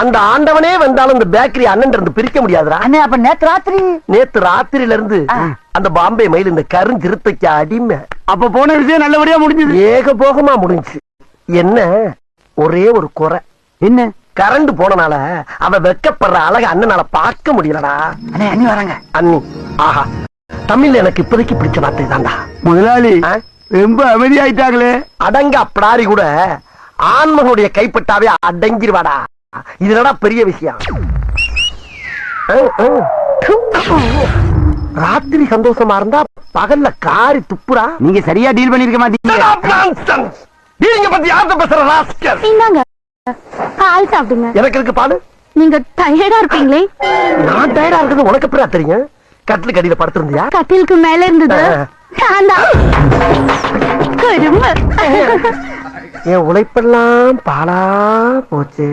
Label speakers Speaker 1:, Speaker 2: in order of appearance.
Speaker 1: அந்த ஆண்டவனே வந்தாலும் இந்த பேக்கரி அண்ணன் இருந்து பிரிக்க முடியாதுடா.
Speaker 2: அண்ணே அப்ப நேத்து ராத்திரி?
Speaker 1: நேத்து ராத்திரில இருந்து அந்த பாம்பே மயில் இந்த கருஞ்சிருத்தைக்கு அடிமை.
Speaker 3: அப்ப போன விஷயம் நல்லபடியா முடிஞ்சது.
Speaker 1: ஏகபோகமா முடிஞ்சு என்ன? ஒரே ஒரு குறை.
Speaker 3: என்ன?
Speaker 1: கரண்ட் போனனால அவ வெக்கப்படுற அழக அண்ணனால பார்க்க முடியலடா.
Speaker 2: அண்ணே அண்ணி வராங்க.
Speaker 1: அண்ணி ஆஹா. தமிழ்ல எனக்கு இப்போதைக்கு பிடிச்ச வார்த்தை தான்டா
Speaker 3: முதலாளி? ரொம்ப அமைதியாயிட்டாங்களே.
Speaker 1: அடங்க அப்டாரி கூட. ஆண்மகனுடைய கைப்பட்டாவே அடங்கிருவாடா. இது என்னடா பெரிய விஷயம். ராத்திரி சந்தோஷமா இருந்தா பகல்ல காரி துப்புரா
Speaker 3: நீங்க சரியா டீல் பண்ணிருக்க மாட்டீங்க.
Speaker 1: நீங்க பத்தி யார்கிட்ட பேசுற ராஸ்கல்?
Speaker 4: இந்தாங்க. பால் சாப்பிடுங்க.
Speaker 1: எனக்கு இருக்கு பாலு.
Speaker 4: நீங்க டயர்டா இருப்பீங்களே?
Speaker 1: நான் டயர்டா இருக்கிறது உனக்கு எப்படா தெரியும்? கட்டில் கடியில படுத்திருந்தியா?
Speaker 4: கட்டிலுக்கு மேல இருந்தது நான் தான்.
Speaker 1: என் உழைப்பெல்லாம் பாலா போச்சு.